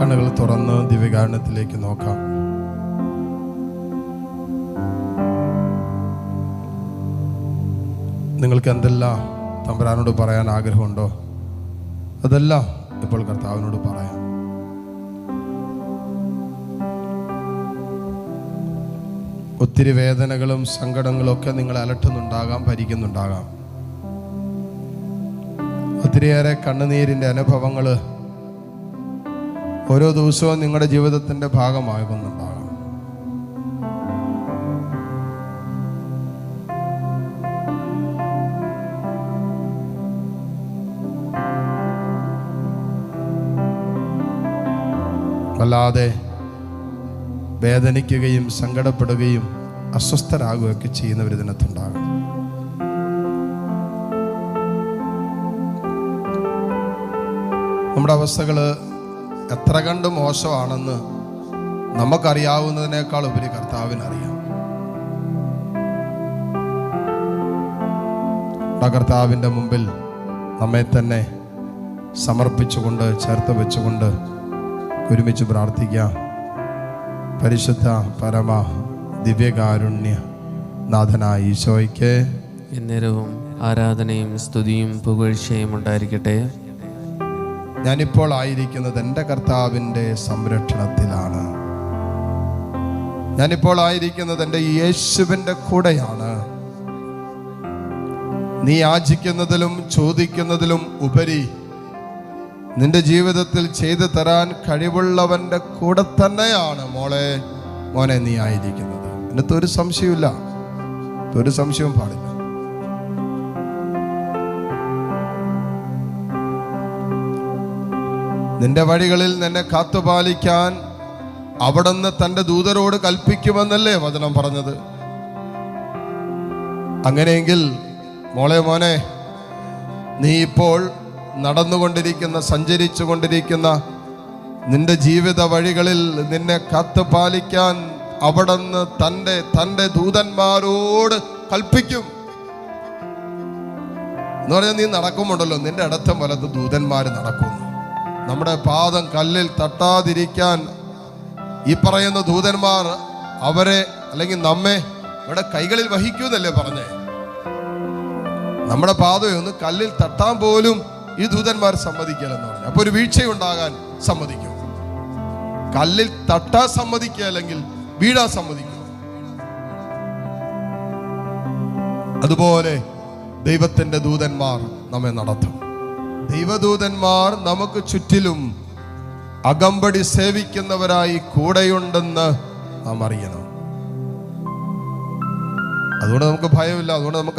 കണ്ണുകൾ തുറന്ന് ദിവ്യകാരണത്തിലേക്ക് നോക്കാം. നിങ്ങൾക്ക് എന്തെല്ലാം തമ്പരാനോട് പറയാൻ ആഗ്രഹമുണ്ടോ? അതെല്ലാം ഇപ്പോൾ കർത്താവിനോട് പറയാം. ഒത്തിരി വേദനകളും സങ്കടങ്ങളും ഒക്കെ നിങ്ങൾ അലട്ടുന്നുണ്ടാകാം ഭരിക്കുന്നുണ്ടാകാം. ഒത്തിരിയേറെ കണ്ണുനീരിന്റെ അനുഭവങ്ങൾ ഓരോ ദിവസവും നിങ്ങളുടെ ജീവിതത്തിന്റെ ഭാഗമാകുന്നുണ്ടാകാം വല്ലാതെ വേദനിക്കുകയും സങ്കടപ്പെടുകയും അസ്വസ്ഥരാകുകയൊക്കെ ചെയ്യുന്നവർ ഇതിനകത്തുണ്ടാകും നമ്മുടെ അവസ്ഥകൾ എത്ര കണ്ട് മോശമാണെന്ന് നമുക്കറിയാവുന്നതിനേക്കാൾ ഉപരി കർത്താവിനറിയാം. കർത്താവിന്റെ മുമ്പിൽ നമ്മെ തന്നെ സമർപ്പിച്ചുകൊണ്ട് ചേർത്ത് വെച്ചുകൊണ്ട് ഒരുമിച്ച് പ്രാർത്ഥിക്കാം പരിശുദ്ധ പരമ ദിവ്യകാരുണ്യ നാഥനായ ഈശോയ്ക്ക് എന്നേരവും ആരാധനയും സ്തുതിയും പുകഴ്ചയും ഉണ്ടായിരിക്കട്ടെ. ഞാനിപ്പോൾ ആയിരിക്കുന്നത് എന്റെ കർത്താവിന്റെ സംരക്ഷണത്തിലാണ്. ഞാനിപ്പോൾ ആയിരിക്കുന്നത് എന്റെ യേശുവിന്റെ കൂടെയാണ്. നീ യാചിക്കുന്നതിലും ചോദിക്കുന്നതിലും ഉപരി നിന്റെ ജീവിതത്തിൽ ചെയ്തു തരാൻ കഴിവുള്ളവന്റെ കൂടെ തന്നെയാണ് മോളെ. മോനെ നീ ആയിരിക്കുന്നത്. എന്നിട്ട് ഒരു സംശയമില്ല ഒരു സംശയവും പാടില്ല. നിന്റെ വഴികളിൽ നിന്നെ കാത്തുപാലിക്കാൻ അവിടുന്ന് തന്റെ ദൂതരോട് കൽപ്പിക്കുമെന്നല്ലേ വചനം പറഞ്ഞത്. അങ്ങനെയെങ്കിൽ മോളെ മോനെ നീ ഇപ്പോൾ നടന്നുകൊണ്ടിരിക്കുന്ന സഞ്ചരിച്ചു കൊണ്ടിരിക്കുന്ന നിന്റെ ജീവിത വഴികളിൽ നിന്നെ കാത്തുപാലിക്കാൻ അവിടുന്ന് തന്റെ തന്റെ ദൂതന്മാരോട് കൽപ്പിക്കും. എന്ന് പറഞ്ഞാൽ നീ നടക്കുമുണ്ടല്ലോ നിന്റെ ഇടത്തും വലത്ത് ദൂതന്മാർ നടക്കുന്നു. നമ്മുടെ പാദം കല്ലിൽ തട്ടാതിരിക്കാൻ ഈ പറയുന്ന ദൂതന്മാർ അവരെ അല്ലെങ്കിൽ നമ്മെ ഇവിടെ കൈകളിൽ വഹിക്കൂന്നല്ലേ പറഞ്ഞേ? നമ്മുടെ പാതയൊന്ന് കല്ലിൽ തട്ടാൻ പോലും ഈ ദൂതന്മാർ സമ്മതിക്കലെന്ന് പറഞ്ഞു. അപ്പൊ ഒരു വീഴ്ചയുണ്ടാകാൻ സമ്മതിക്കും. കല്ലിൽ തട്ടാൻ സമ്മതിക്കുക അല്ലെങ്കിൽ വീഴാൻ സമ്മതിക്കും. അതുപോലെ ദൈവത്തിന്റെ ദൂതന്മാർ നമ്മെ നടത്തും. ദൈവദൂതന്മാർ നമുക്ക് ചുറ്റിലും അകമ്പടി സേവിക്കുന്നവരായി കൂടെയുണ്ടെന്ന് നാം അറിയണം. അതുകൊണ്ട് നമുക്ക് ഭയമില്ല അതുകൊണ്ട് നമുക്ക്